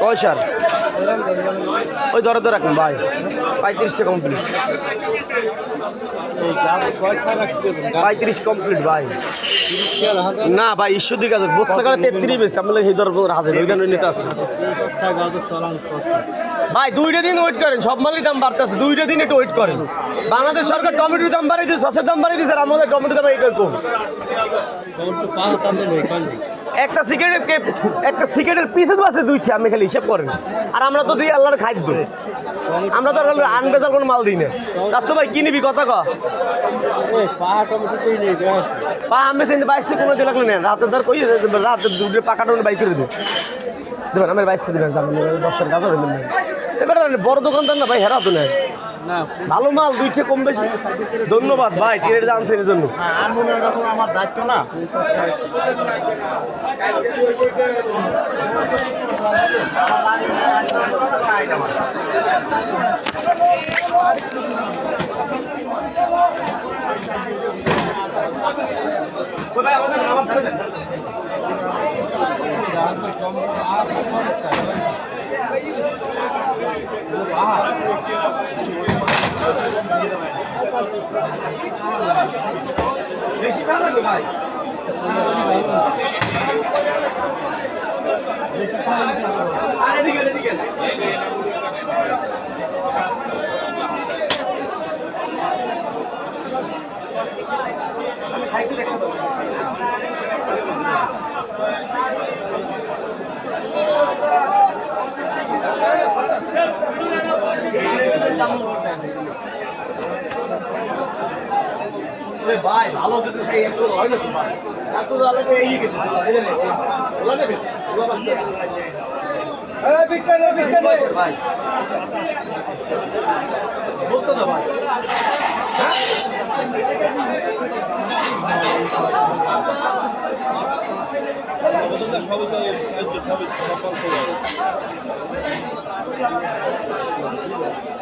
কয় সার ওই ধরে তো রাখুন ভাই। পঁয়ত্রিশটা কমপ্লিট পঁয়ত্রিশ কমপ্লিট ভাই। না ভাই, ঈশ্বর দিকে আছে বস্তা কালে তেত্রিশ বেশি আমরা সেই ধর হাজার। ওই নিতে আছে। ভাই, দুইটা দিন ওয়েট করেন, সব মালের দাম বাড়তেছে দুইটা দিন একটু ওয়েট করেন। বাংলাদেশ সরকার টমেটোর দাম বাড়িয়ে দিয়েছে, সসের দাম বাড়িয়ে দিয়েছে, আর আমাদের টমেটোর দাম এই কম। একটা সিগারেট একটা সিগারেটের পিসে তো আছে দুইটা, আপনি খালি হিসাব করেন। আর আমরা তো দিই আল্লাহর খাদ্য। আমরা তো আনবেজাল কোনো মাল দিই না। চাস্তো ভাই কি নিবি কথা ক? পা আমি সেন্ট বাইশে কোনো দিয়ে লাগল না রাতের ধর কই রাতে দুটো পাকাটা বাইক করে দিই দেবেন আমার বাইশে দেবেন যাবেন দশের কাজ হবে না এবার বড় দোকানদার না ভাই হেরা তো না। ভালো মাল দুইটা কম বেশি। ধন্যবাদ ভাই ট্রেনের জানছেন এর জন্য। আমার দায়িত্ব না। বেশি ভালো লাগে ভাই। আরে এদিকে এদিকে। ভাই ভালো কিন্তু সেই হয় না তো ভাই। এত ভালো করে এই গেছে ওলা নেবে ওলা বাচ্চা ভাই বুঝতে তো ভাই। ভাই। আমাকে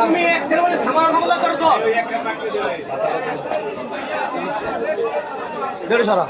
তুমি একটা মানে সামান হামলা করো তো দেড় সারা।